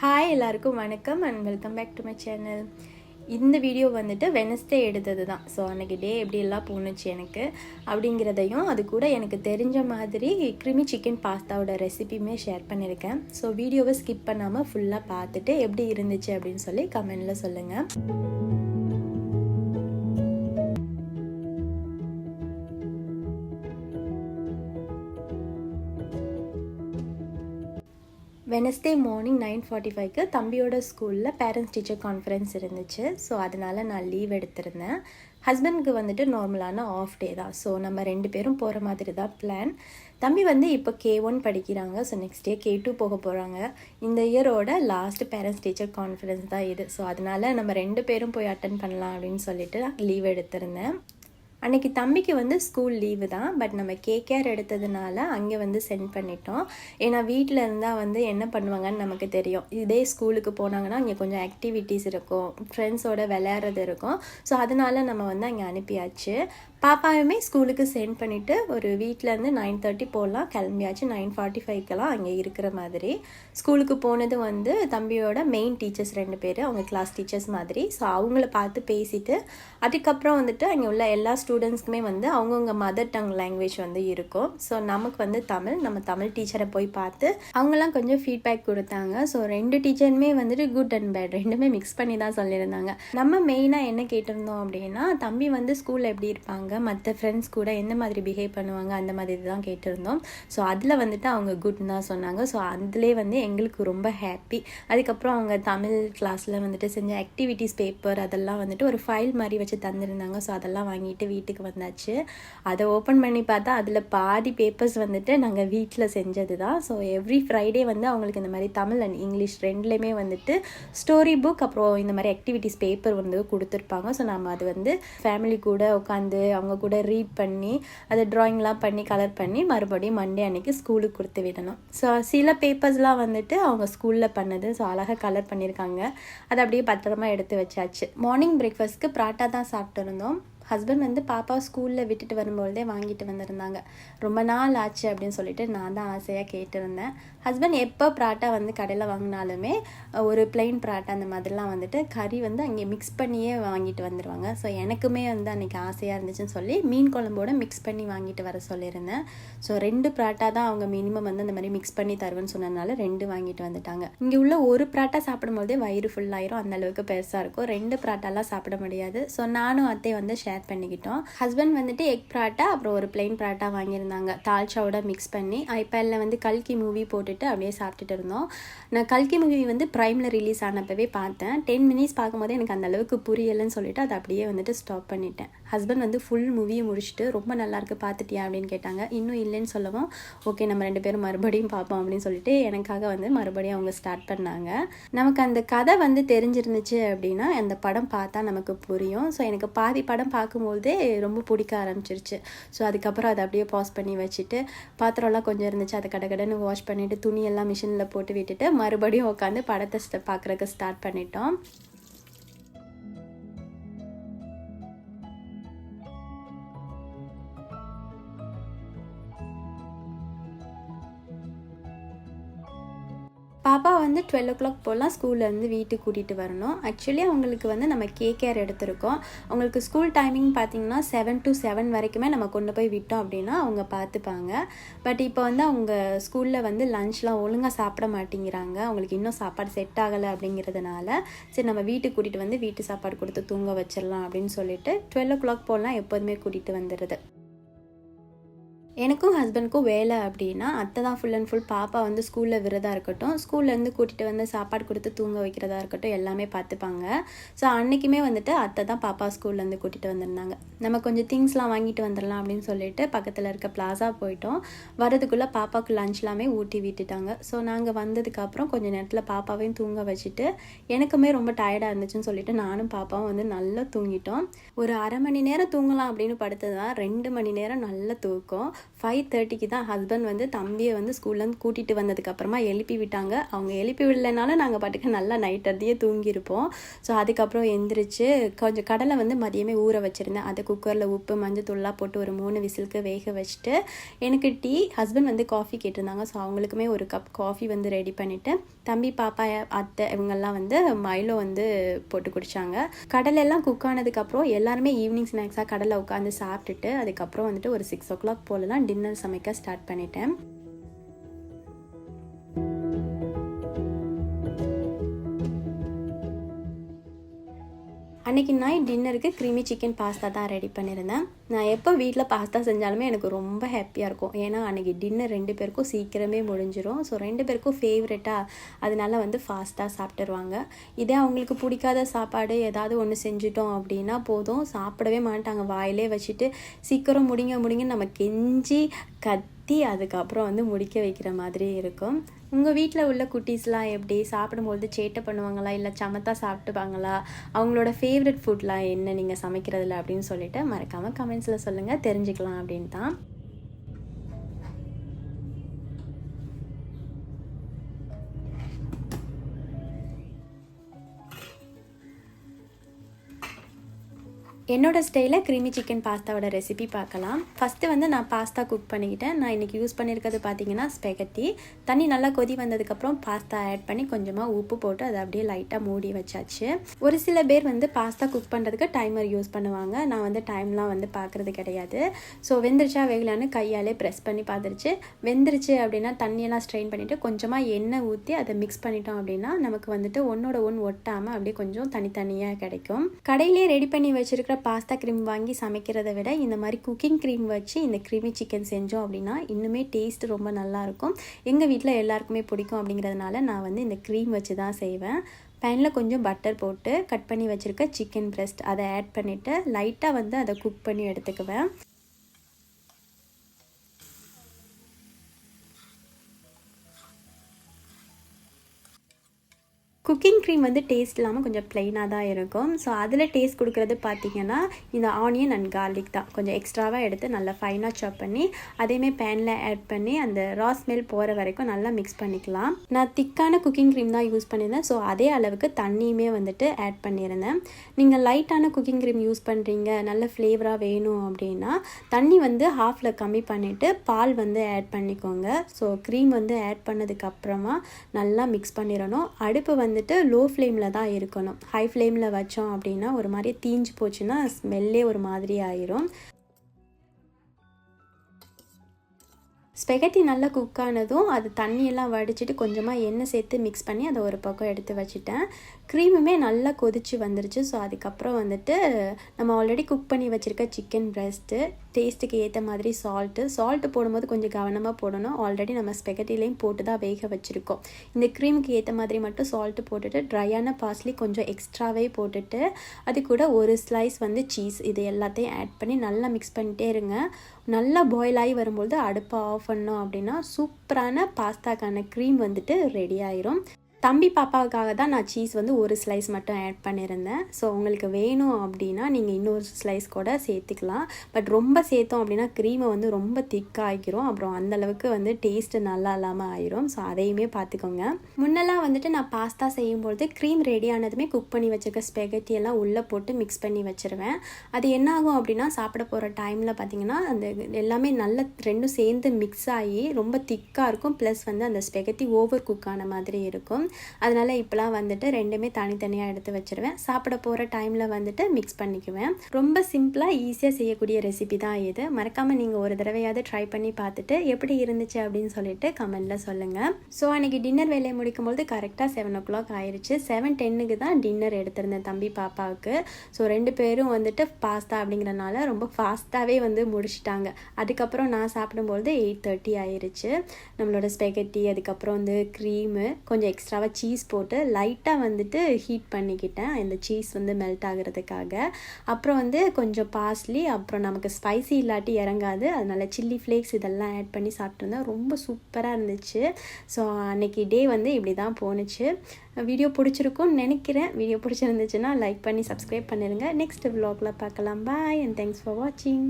Hi எல்லாருக்கும் வணக்கம் and welcome back to my channel இந்த வீடியோ வந்துட்டு வெனஸ்டே எடுத்தது தான் ஸோ அன்றைக்கி டே எப்படியெல்லாம் போணுச்சு எனக்கு அப்படிங்கிறதையும் அது கூட எனக்கு தெரிஞ்ச மாதிரி கிருமி சிக்கன் பாஸ்தாவோட ரெசிபியுமே ஷேர் பண்ணியிருக்கேன். ஸோ வீடியோவை ஸ்கிப் பண்ணாமல் ஃபுல்லாக பார்த்துட்டு எப்படி இருந்துச்சு அப்படின்னு சொல்லி கமெண்டில் சொல்லுங்கள் வெனஸ்டே மார்னிங் நைன் ஃபார்ட்டி ஃபைவ்க்கு தம்பியோட ஸ்கூலில் பேரண்ட்ஸ் டீச்சர் கான்ஃபரன்ஸ் இருந்துச்சு. ஸோ அதனால் நான் லீவ் எடுத்திருந்தேன். ஹஸ்பண்டுக்கு வந்துட்டு நார்மலான ஆஃப் டே தான். ஸோ நம்ம ரெண்டு பேரும் போகிற மாதிரி தான் பிளான் தம்பி வந்து இப்போ கே ஒன் படிக்கிறாங்க. So next day K two போக போகிறாங்க இந்த இயரோட லாஸ்ட் பேரண்ட்ஸ் டீச்சர் கான்ஃபரன்ஸ் தான் இது. ஸோ அதனால் நம்ம ரெண்டு பேரும் போய் அட்டன் பண்ணலாம் அப்படின்னு சொல்லிட்டு லீவ் எடுத்திருந்தேன். அன்னைக்கு தம்பிக்கு வந்து ஸ்கூல் லீவு தான் பட் நம்ம கேகேஆர் எடுத்ததுனால அங்கே வந்து சென்ட் பண்ணிட்டோம். ஏன்னா வீட்டில் இருந்தால் வந்து என்ன பண்ணுவாங்கன்னு நமக்கு தெரியும். இதே ஸ்கூலுக்கு போனாங்கன்னா அங்கே கொஞ்சம் ஆக்டிவிட்டீஸ் இருக்கும் ஃப்ரெண்ட்ஸோட விளையாடுறது இருக்கும். ஸோ அதனால நம்ம வந்து அங்கே அனுப்பியாச்சு. பாப்பாவுமே ஸ்கூலுக்கு சென்ட் பண்ணிவிட்டு ஒரு வீட்டிலேருந்து நைன் தேர்ட்டி போகலாம் கிளம்பியாச்சு. நைன் ஃபார்ட்டி ஃபைவ்க்கெல்லாம் அங்கே இருக்கிற மாதிரி. ஸ்கூலுக்கு போனது வந்து தம்பியோட மெயின் டீச்சர்ஸ் ரெண்டு பேர் அவங்க கிளாஸ் டீச்சர்ஸ் மாதிரி. ஸோ அவங்கள பார்த்து பேசிட்டு அதுக்கப்புறம் வந்துட்டு அங்கே உள்ள எல்லா ஸ்டூடெண்ட்ஸ்க்குமே வந்து அவங்கவுங்க மதர் டங் லாங்குவேஜ் வந்து இருக்கும். ஸோ நமக்கு வந்து தமிழ் நம்ம தமிழ் டீச்சரை போய் பார்த்து அவங்களாம் கொஞ்சம் ஃபீட்பேக் கொடுத்தாங்க. ஸோ ரெண்டு டீச்சருமே வந்துட்டு குட் அண்ட் பேட் ரெண்டுமே மிக்ஸ் பண்ணி தான் சொல்லியிருந்தாங்க. நம்ம மெயினாக என்ன கேட்டிருந்தோம் அப்படின்னா தம்பி வந்து ஸ்கூலில் எப்படி இருப்பாங்க? மற்ற ஃப்ரெண்ட்ஸ் கூட எந்த மாதிரி பிஹேவ் பண்ணுவாங்க அந்த மாதிரி தான் கேட்டிருந்தோம். ஸோ அதில் வந்துட்டு அவங்க குட்னு தான் சொன்னாங்க. ஸோ அதுலேயே வந்து எங்களுக்கு ரொம்ப ஹாப்பி அதுக்கப்புறம் அவங்க தமிழ் கிளாஸில் வந்துட்டு செஞ்ச ஆக்டிவிட்டிஸ் பேப்பர் அதெல்லாம் வந்துட்டு ஒரு ஃபைல் மாதிரி வச்சு தந்திருந்தாங்க. ஸோ அதெல்லாம் வாங்கிட்டு வீட்டுக்கு வந்தாச்சு. அதை ஓப்பன் பண்ணி பார்த்தா அதில் பாதி பேப்பர்ஸ் வந்துட்டு நாங்கள் வீட்டில் செஞ்சது தான் ஸோ எவ்ரி ஃப்ரைடே வந்து அவங்களுக்கு இந்த மாதிரி தமிழ் அண்ட் இங்கிலீஷ் ரெண்டுலேயுமே வந்துட்டு ஸ்டோரி புக் அப்புறம் இந்த மாதிரி ஆக்டிவிட்டிஸ் பேப்பர் வந்து கொடுத்துருப்பாங்க. ஸோ நம்ம அது வந்து ஃபேமிலி கூட உட்காந்து அவங்க கூட ரீட் பண்ணி அதை ட்ராயிங்லாம் பண்ணி கலர் பண்ணி மறுபடியும் மண்டே அன்னைக்கு ஸ்கூலுக்கு கொடுத்து விடணும். ஸோ சில பேப்பர்ஸ்லாம் வந்துட்டு அவங்க ஸ்கூலில் பண்ணது. ஸோ அழகாக கலர் பண்ணியிருக்காங்க. அதை அப்படியே பத்திரமா எடுத்து வச்சாச்சு. மார்னிங் பிரேக்ஃபாஸ்ட்க்கு பராட்டா தான் சாப்பிட்டு இருந்தோம் ஹஸ்பண்ட் வந்து பாப்பா ஸ்கூலில் விட்டுட்டு வரும்பொழுதே வாங்கிட்டு வந்திருந்தாங்க. ரொம்ப நாள் ஆச்சு அப்படின்னு சொல்லிட்டு நான் தான் ஆசையாக கேட்டிருந்தேன். ஹஸ்பண்ட் எப்போ பராட்டா வந்து கடையில் வாங்கினாலுமே ஒரு பிளெயின் பராட்டா அந்த மாதிரிலாம் வந்துட்டு கறி வந்து அங்கே மிக்ஸ் பண்ணியே வாங்கிட்டு வந்துடுவாங்க ஸோ எனக்குமே வந்து அன்றைக்கி ஆசையாக இருந்துச்சுன்னு சொல்லி மீன் குழம்போட மிக்ஸ் பண்ணி வாங்கிட்டு வர சொல்லியிருந்தேன். ஸோ ரெண்டு பராட்டா தான் அவங்க மினிமம் வந்து அந்த மாதிரி மிக்ஸ் பண்ணி தருவேன்னு சொன்னதுனால ரெண்டு வாங்கிட்டு வந்துட்டாங்க. இங்கே உள்ள ஒரு பராட்டா சாப்பிடும்போதே வயிறு ஃபுல்லாயிரும் அந்த அளவுக்கு பெருசாக இருக்கும். ரெண்டு பராட்டாலாம் சாப்பிட முடியாது. ஸோ நானும் அத்தை வந்து ஷேர் பண்ணிக்கிட்டோம். ஹஸ்பண்ட் வந்துட்டு எக் பராட்டா அப்புறம் ஒரு பிளெயின் பராட்டா வாங்கியிருந்தாங்க. தால்ச்சாவோட மிக்ஸ் பண்ணி ஐபேடில் வந்து கல்கி மூவி போட்டுட்டு அப்படியே சாப்பிட்டுட்டு இருந்தோம். நான் கல்கி மூவி வந்து ப்ரைமில் ரிலீஸ் ஆனப்பவே பார்த்தேன். டென் மினிட்ஸ் பார்க்கும்போது எனக்கு அந்த அளவுக்கு புரியலைன்னு சொல்லிட்டு அதை அப்படியே வந்துட்டு ஸ்டாப் பண்ணிட்டேன். ஹஸ்பண்ட் வந்து ஃபுல் மூவியை முடிச்சுட்டு ரொம்ப நல்லாயிருக்கு பார்த்துட்டியா? அப்படின்னு கேட்டாங்க. இன்னும் இல்லைன்னு சொல்லவும் ஓகே நம்ம ரெண்டு பேரும் மறுபடியும் பார்ப்போம் அப்படின்னு சொல்லிட்டு எனக்காக வந்து மறுபடியும் அவங்க ஸ்டார்ட் பண்ணாங்க. நமக்கு அந்த கதை வந்து தெரிஞ்சிருந்துச்சு அப்படின்னா அந்த படம் பார்த்தா நமக்கு புரியும். ஸோ எனக்கு பாதி படம் பார்க்கும்போதே ரொம்ப பிடிக்க ஆரம்பிச்சிருச்சு. ஸோ அதுக்கப்புறம் அதை அப்படியே பாஸ் பண்ணி வச்சுட்டு பாத்திரம்லாம் கொஞ்சம் இருந்துச்சு. அதை கடை கடனு வாஷ் பண்ணிவிட்டு துணியெல்லாம் மிஷினில் போட்டு விட்டுட்டு மறுபடியும் உட்காந்து படத்தை பார்க்குறக்கு ஸ்டார்ட் பண்ணிட்டோம். பாப்பா வந்து டுவெல் ஓ கிளாக் போகலாம் ஸ்கூல்லேருந்து வீட்டுக்கு கூட்டிகிட்டு வரணும். ஆக்சுவலி அவங்களுக்கு வந்து நம்ம கே கேர் எடுத்திருக்கோம். அவங்களுக்கு ஸ்கூல் டைமிங் பார்த்திங்கன்னா செவன் டு செவன் வரைக்குமே நம்ம கொண்டு போய் விட்டோம் அப்படின்னா அவங்க பார்த்துப்பாங்க பட் இப்போ வந்து அவங்க ஸ்கூலில் வந்து லஞ்ச்லாம் ஒழுங்காக சாப்பிட மாட்டேங்கிறாங்க. அவங்களுக்கு இன்னும் சாப்பாடு செட் ஆகலை அப்படிங்கிறதுனால சரி நம்ம வீட்டுக்கு கூட்டிகிட்டு வந்து வீட்டு சாப்பாடு கொடுத்து தூங்க வச்சிடலாம் அப்படின்னு சொல்லிட்டு டுவெல் ஓ கிளாக் போகலாம் எப்போதுமே கூட்டிகிட்டு வந்துடுது எனக்கும் ஹஸ்பண்ட்க்கும் வேலை அப்படின்னா அத்தை தான் ஃபுல் அண்ட் ஃபுல் பாப்பா வந்து ஸ்கூலில் விரதா இருக்கட்டும் ஸ்கூல்லேருந்து கூட்டிகிட்டு வந்து சாப்பாடு கொடுத்து தூங்க வைக்கிறதா இருக்கட்டும் எல்லாமே பார்த்துப்பாங்க. ஸோ அன்றைக்குமே வந்துட்டு அத்தை தான் பாப்பா ஸ்கூல்லேருந்து கூட்டிகிட்டு வந்திருந்தாங்க. நம்ம கொஞ்சம் திங்ஸ்லாம் வாங்கிட்டு வந்துடலாம் அப்படின்னு சொல்லிட்டு பக்கத்தில் இருக்க பிளாசா போயிட்டோம். வரதுக்குள்ளே பாப்பாவுக்கு லஞ்ச்லாமே ஊட்டி விட்டுட்டாங்க. ஸோ நாங்கள் வந்ததுக்கப்புறம் கொஞ்சம் நேரத்தில் பாப்பாவையும் தூங்க வச்சுட்டு எனக்குமே ரொம்ப டயர்டாக இருந்துச்சுன்னு சொல்லிட்டு நானும் பாப்பாவும் வந்து நல்லா தூங்கிட்டோம். ஒரு அரை மணி நேரம் தூங்கலாம் அப்படின்னு படுத்தது தான் ரெண்டு மணி நேரம் நல்லா தூக்கம். ஃபைவ் தேர்ட்டிக்கு தான் ஹஸ்பண்ட் வந்து தம்பியை வந்து ஸ்கூல்லேருந்து கூட்டிகிட்டு வந்ததுக்கப்புறமா எழுப்பி விட்டாங்க. அவங்க எழுப்பி விடலைனாலும் நாங்கள் பாட்டுக்கு நல்லா நைட் அதையே தூங்கியிருப்போம். ஸோ அதுக்கப்புறம் எந்திரிச்சு கொஞ்சம் கடலை வந்து மதியமே ஊற வச்சுருந்தேன். அதை குக்கரில் உப்பு மஞ்சள் தூள்லாம் போட்டு ஒரு மூணு விசிலுக்கு வேக வச்சுட்டு எனக்கு டீ ஹஸ்பண்ட் வந்து காஃபி கேட்டிருந்தாங்க. ஸோ அவங்களுக்குமே ஒரு கப் காஃபி வந்து ரெடி பண்ணிவிட்டு தம்பி பாப்பா அத்தை இவங்கெல்லாம் வந்து மைலோ வந்து போட்டு குடித்தாங்க கடலெல்லாம் குக் ஆனதுக்கப்புறம் எல்லாருமே ஈவினிங் ஸ்நாக்ஸாக கடலை உட்காந்து சாப்பிட்டுட்டு அதுக்கப்புறம் வந்துட்டு ஒரு சிக்ஸ் ஓ கிளாக் போலலாம் தான் டின்னர் சமைக்க ஸ்டார்ட் பண்ணிட்டேன். அன்றைக்கி நைட் டின்னருக்கு க்ரீமி சிக்கன் பாஸ்தா தான் ரெடி பண்ணியிருந்தேன். நான் எப்போ வீட்டில் பாஸ்தா செஞ்சாலுமே எனக்கு ரொம்ப ஹாப்பியாக இருக்கும். ஏன்னா அன்றைக்கி டின்னர் ரெண்டு பேருக்கும் சீக்கிரமே முடிஞ்சிடும் ஸோ ரெண்டு பேருக்கும் ஃபேவரெட்டாக அதனால வந்து ஃபாஸ்ட்டாக சாப்பிட்டுருவாங்க. இதே அவங்களுக்கு பிடிக்காத சாப்பாடு ஏதாவது ஒன்று செஞ்சிட்டோம் அப்படின்னா போதும். சாப்பிடவே மாட்டாங்க. வாயிலே வச்சுட்டு சீக்கிரம் முடிங்க முடிங்கன்னு நம்ம கெஞ்சி கத்தி அதுக்கப்புறம் வந்து முடிக்க வைக்கிற மாதிரி இருக்கும். உங்கள் வீட்டில் உள்ள குட்டீஸ்லாம் எப்படி? சாப்பிடும்போது சேட்டை பண்ணுவாங்களா? இல்லை சமத்தா சாப்பிட்டுப்பாங்களா? அவங்களோட ஃபேவரட் ஃபுட்லாம் என்ன? நீங்கள் சமைக்கிறதுல அப்படின்னு சொல்லிட்டு மறக்காமல் கமெண்ட்ஸில் சொல்லுங்கள் தெரிஞ்சுக்கலாம் அப்படின் தான் என்னோடய ஸ்டைலில் க்ரீமி சிக்கன் பாஸ்தாவோட ரெசிபி பார்க்கலாம். ஃபஸ்ட்டு வந்து நான் பாஸ்தா குக் பண்ணிக்கிட்டேன். நான் இன்றைக்கி யூஸ் பண்ணியிருக்கிறது பார்த்தீங்கன்னா ஸ்பெகட்டி தண்ணி நல்லா கொதி வந்ததுக்கப்புறம் பாஸ்தா ஆட் பண்ணி கொஞ்சமாக உப்பு போட்டு அதை அப்படியே லைட்டாக மூடி வச்சாச்சு. ஒரு சில பேர் வந்து பாஸ்தா குக் பண்ணுறதுக்கு டைமர் யூஸ் பண்ணுவாங்க. நான் வந்து டைம்லாம் வந்து பார்க்குறது கிடையாது. ஸோ வெந்துருச்சா வேகலான்னு கையாலே ப்ரெஸ் பண்ணி பார்த்துருச்சு. வெந்துருச்சு அப்படின்னா தண்ணியெல்லாம் ஸ்ட்ரெயின் பண்ணிவிட்டு கொஞ்சமாக எண்ணெய் ஊற்றி அதை மிக்ஸ் பண்ணிட்டோம் அப்படின்னா நமக்கு வந்துட்டு ஒன்றோட ஒன்று ஒட்டாமல் அப்படியே கொஞ்சம் தனித்தனியாக கிடைக்கும். கடையிலே ரெடி பண்ணி வச்சுருக்கிற பாஸ்தா க்ரீம் வாங்கி சமைக்கிறத விட இந்த மாதிரி குக்கிங் க்ரீம் வச்சு இந்த க்ரீமி சிக்கன் செஞ்சோம் அப்படின்னா இன்னுமே டேஸ்ட் ரொம்ப நல்லாயிருக்கும். எங்கள் வீட்டில் எல்லாருக்குமே பிடிக்கும் அப்படிங்கிறதுனால நான் வந்து இந்த க்ரீம் வச்சு தான் செய்வேன். பேனில் கொஞ்சம் பட்டர் போட்டு கட் பண்ணி வச்சுருக்க சிக்கன் ப்ரெஸ்ட் அதை ஆட் பண்ணிவிட்டு லைட்டாக வந்து அதை குக் பண்ணி எடுத்துக்குவேன். குக்கிங் க்ரீம் வந்து டேஸ்ட் இல்லாமல் கொஞ்சம் ப்ளைனாக தான் இருக்கும். ஸோ அதில் டேஸ்ட் கொடுக்குறது பார்த்திங்கன்னா இந்த ஆனியன் அண்ட் கார்லிக் தான். கொஞ்சம் எக்ஸ்ட்ராவாக எடுத்து நல்லா ஃபைனாக சாப் பண்ணி அதேமாரி பேனில் ஆட் பண்ணி அந்த ரா ஸ்மெல் போகிற வரைக்கும் நல்லா மிக்ஸ் பண்ணிக்கலாம். நான் திக்கான குக்கிங் க்ரீம் தான் யூஸ் பண்ணியிருந்தேன். ஸோ அதே அளவுக்கு தண்ணியுமே வந்துட்டு ஆட் பண்ணியிருந்தேன். நீங்கள் லைட்டான குக்கிங் க்ரீம் யூஸ் பண்ணுறீங்க நல்ல ஃப்ளேவராக வேணும் அப்படின்னா தண்ணி வந்து ஹாஃபில் கம்மி பண்ணிவிட்டு பால் வந்து ஆட் பண்ணிக்கோங்க. ஸோ க்ரீம் வந்து ஆட் பண்ணதுக்கப்புறமா நல்லா மிக்ஸ் பண்ணிடணும். அடுப்பு வந்து வந்துட்டு லோ ஃப்ளேமில் தான் இருக்கணும். ஹை ஃப்ளேமில் வச்சோம் அப்படின்னா ஒரு மாதிரி தீஞ்சு போச்சுன்னா ஸ்மெல்லே ஒரு மாதிரி ஆயிரும் ஸ்பெகட்டி நல்லா குக் ஆனதும் அது தண்ணியெல்லாம் வடிச்சிட்டு கொஞ்சமாக எண்ணெய் சேர்த்து மிக்ஸ் பண்ணி அதை ஒரு பக்கம் எடுத்து வச்சுட்டேன். க்ரீமுமே நல்லா கொதிச்சு வந்துருச்சு. ஸோ அதுக்கப்புறம் வந்துட்டு நம்ம ஆல்ரெடி குக் பண்ணி வச்சுருக்க சிக்கன் பிரஸ்ட்டு டேஸ்ட்டுக்கு ஏற்ற மாதிரி சால்ட்டு சால்ட்டு போடும்போது கொஞ்சம் கவனமாக போடணும். ஆல்ரெடி நம்ம ஸ்பெகட்டிலையும் போட்டு தான் வேக வச்சுருக்கோம். இந்த க்ரீமுக்கு ஏற்ற மாதிரி மட்டும் சால்ட்டு போட்டுட்டு ட்ரையான பாஸ்லி கொஞ்சம் எக்ஸ்ட்ராவே போட்டுட்டு அது கூட ஒரு ஸ்லைஸ் வந்து சீஸ் இது எல்லாத்தையும் ஆட் பண்ணி நல்லா மிக்ஸ் பண்ணிட்டே இருங்க. நல்லா பாயில் ஆகி வரும்பொழுது அடுப்பை ஆஃப் பண்ணோம் அப்படின்னா சூப்பரான பாஸ்தாக்கான க்ரீம் வந்துட்டு ரெடி ஆயிரும். தம்பி பாப்பாவுக்காக தான் நான் சீஸ் வந்து ஒரு ஸ்லைஸ் மட்டும் ஆட் பண்ணியிருந்தேன். ஸோ உங்களுக்கு வேணும் அப்படின்னா நீங்கள் இன்னொரு ஸ்லைஸ் கூட சேர்த்துக்கலாம். பட் ரொம்ப சேர்த்தோம் அப்படின்னா க்ரீமை வந்து ரொம்ப திக்காகிக்கிறோம் அப்புறம் அந்தளவுக்கு வந்து டேஸ்ட்டு நல்லா இல்லாமல் ஆயிரும். ஸோ அதையுமே பார்த்துக்கோங்க. முன்னெல்லாம் வந்துட்டு நான் பாஸ்தா செய்யும்பொழுது க்ரீம் ரெடி ஆனதுமே குக் பண்ணி வச்சுருக்க ஸ்பெகட்டி எல்லாம் உள்ளே போட்டு மிக்ஸ் பண்ணி வச்சுருவேன். அது என்ன ஆகும் அப்படின்னா சாப்பிட போகிற டைமில் பார்த்தீங்கன்னா அந்த எல்லாமே நல்ல ரெண்டும் சேர்ந்து மிக்ஸ் ஆகி ரொம்ப திக்காக இருக்கும். ப்ளஸ் வந்து அந்த ஸ்பெகட்டி ஓவர் குக் ஆன மாதிரி இருக்கும். அதனால் இப்போலாம் வந்துட்டு ரெண்டுமே தனித்தனியாக எடுத்து வச்சுருவேன். சாப்பிட போகிற டைமில் வந்துட்டு மிக்ஸ் பண்ணிக்குவேன். ரொம்ப சிம்பிளாக ஈஸியாக செய்யக்கூடிய ரெசிபி தான் இது. மறக்காமல் நீங்கள் ஒரு தடவையாவது ட்ரை பண்ணி பார்த்துட்டு எப்படி இருந்துச்சு அப்படின்னு சொல்லிட்டு கமெண்டில் சொல்லுங்கள் ஸோ அன்றைக்கி டின்னர் வேலையை முடிக்கும்போது கரெக்டாக செவன் ஓ கிளாக் ஆயிடுச்சு செவன் டென்னுக்கு தான் டின்னர் எடுத்திருந்தேன் தம்பி பாப்பாவுக்கு. ஸோ ரெண்டு பேரும் வந்துட்டு பாஸ்தா அப்படிங்கிறனால ரொம்ப ஃபாஸ்ட்டாகவே வந்து முடிச்சிட்டாங்க. அதுக்கப்புறம் நான் சாப்பிடும்போது எயிட் தேர்ட்டி ஆயிடுச்சு நம்மளோட ஸ்பெகட்டி அதுக்கப்புறம் வந்து க்ரீமு கொஞ்சம் எக்ஸ்ட்ரா எக்ஸ்ட்ராவாக சீஸ் போட்டு லைட்டாக வந்துட்டு ஹீட் பண்ணிக்கிட்டேன். இந்த சீஸ் வந்து மெல்ட் ஆகிறதுக்காக. அப்புறம் வந்து கொஞ்சம் பாஸ்லி அப்புறம் நமக்கு ஸ்பைசி இல்லாட்டி இறங்காது. அதனால் சில்லி ஃப்ளேக்ஸ் இதெல்லாம் ஆட் பண்ணி சாப்பிட்ருந்தேன் ரொம்ப சூப்பராக இருந்துச்சு. ஸோ அன்றைக்கி டே வந்து இப்படி தான் போணுச்சு. வீடியோ பிடிச்சிருக்கும்னு நினைக்கிறேன். வீடியோ பிடிச்சிருந்துச்சுன்னா லைக் பண்ணி சப்ஸ்கிரைப் பண்ணிடுங்க நெக்ஸ்ட் வ்ளாகில் பார்க்கலாம். பாய் அண்ட் தேங்க்ஸ் ஃபார் வாட்சிங்